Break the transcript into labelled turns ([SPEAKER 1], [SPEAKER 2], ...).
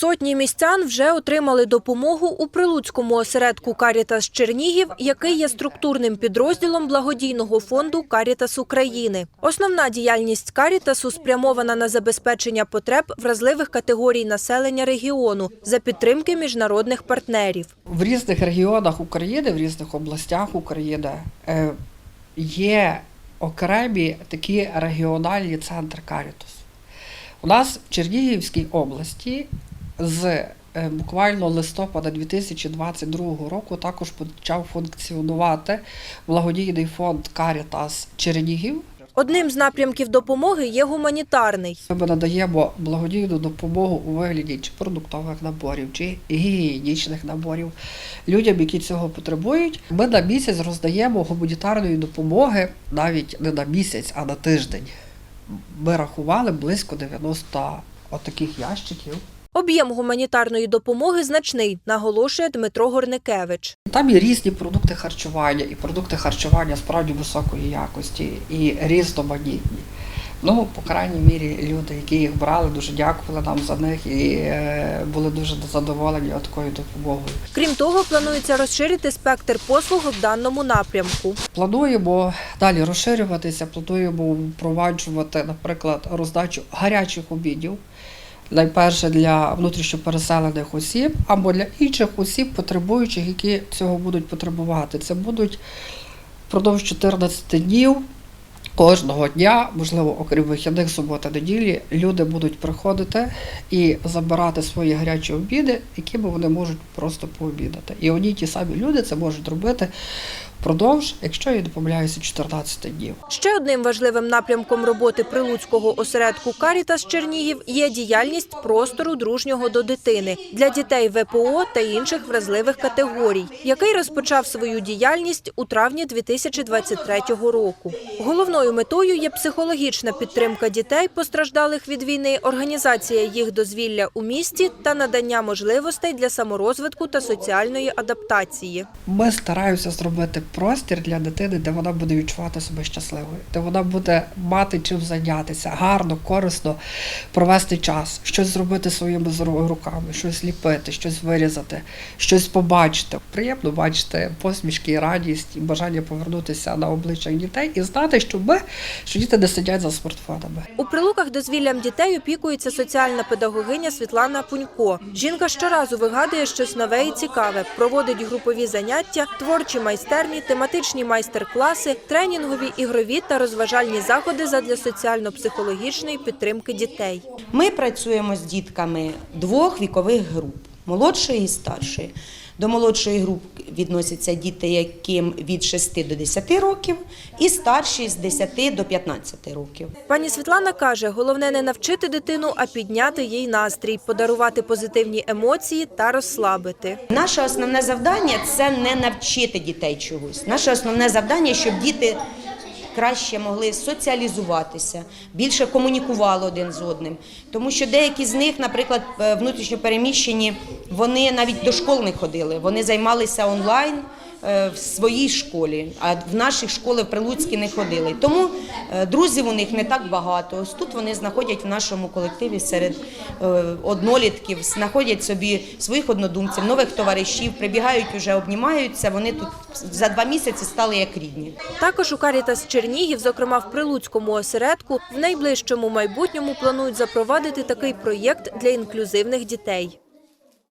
[SPEAKER 1] Сотні містян вже отримали допомогу у прилуцькому осередку Карітас Чернігів, який є структурним підрозділом благодійного фонду Карітас України. Основна діяльність Карітасу спрямована на забезпечення потреб вразливих категорій населення регіону за підтримки міжнародних партнерів.
[SPEAKER 2] В різних регіонах України, в різних областях України е, є окремі такі регіональні центри Карітус. У нас в Чернігівській області з е, буквально листопада 2022 року також почав функціонувати благодійний фонд Карітас Чернігів.
[SPEAKER 1] Одним з напрямків допомоги є гуманітарний.
[SPEAKER 2] Ми надаємо благодійну допомогу у вигляді чи продуктових наборів, чи гігієнічних наборів людям, які цього потребують. Ми на місяць роздаємо гуманітарної допомоги навіть не на місяць, а на тиждень. Ми рахували близько 90 отаких ящиків.
[SPEAKER 1] Об'єм гуманітарної допомоги значний, наголошує Дмитро Горникевич.
[SPEAKER 2] Там є різні продукти харчування, і продукти харчування справді високої якості і різноманітні. Ну, по крайній мірі, люди, які їх брали, дуже дякували нам за них і е, були дуже задоволені такою допомогою.
[SPEAKER 1] Крім того, планується розширити спектр послуг в даному напрямку.
[SPEAKER 2] Плануємо далі розширюватися, плануємо впроваджувати, наприклад, роздачу гарячих обідів. Найперше для внутрішньопереселених осіб або для інших осіб, потребуючих, які цього будуть потребувати. Це будуть впродовж 14 днів. Кожного дня, можливо, окрім вихідних суботи, неділі, люди будуть приходити і забирати свої гарячі обіди, якими вони можуть просто пообідати. І одні ті самі люди це можуть робити впродовж, якщо я не помиляюся, 14 днів.
[SPEAKER 1] Ще одним важливим напрямком роботи прилуцького осередку Карітас Чернігів є діяльність простору дружнього до дитини для дітей ВПО та інших вразливих категорій, який розпочав свою діяльність у травні 2023 року. Головною метою є психологічна підтримка дітей, постраждалих від війни, організація їх дозвілля у місті та надання можливостей для саморозвитку та соціальної адаптації.
[SPEAKER 2] Ми стараємося зробити простір для дитини, де вона буде відчувати себе щасливою, де вона буде мати чим зайнятися, гарно, корисно провести час, щось зробити своїми руками, щось ліпити, щось вирізати, щось побачити. Приємно бачити посмішки, радість і бажання повернутися на обличчя дітей і знати, що ми, що діти не сидять за смартфонами.
[SPEAKER 1] У прилуках дозвіллям дітей опікується соціальна педагогиня Світлана Пунько. Жінка щоразу вигадує щось нове і цікаве, проводить групові заняття, творчі майстерні, тематичні майстер-класи, тренінгові, ігрові та розважальні заходи задля соціально-психологічної підтримки дітей.
[SPEAKER 3] Ми працюємо з дітками двох вікових груп молодшої і старшої. До молодшої групи відносяться діти, яким від 6 до 10 років, і старші з 10 до 15 років.
[SPEAKER 1] Пані Світлана каже, головне не навчити дитину, а підняти їй настрій, подарувати позитивні емоції та розслабити.
[SPEAKER 3] Наше основне завдання це не навчити дітей чогось. Наше основне завдання, щоб діти краще могли соціалізуватися, більше комунікували один з одним. Тому що деякі з них, наприклад, внутрішньопереміщені, вони навіть до школ не ходили, вони займалися онлайн. Е, В своїй школі, а в наших школах в Прилуцькій не ходили. Тому е, друзів у них не так багато. Ось тут вони знаходять в нашому колективі серед е, однолітків, знаходять собі своїх однодумців, нових товаришів, прибігають уже обнімаються. Вони тут за два місяці стали як рідні.
[SPEAKER 1] Також у Карітас Чернігів, зокрема в Прилуцькому осередку, в найближчому майбутньому планують запровадити такий проєкт для інклюзивних дітей.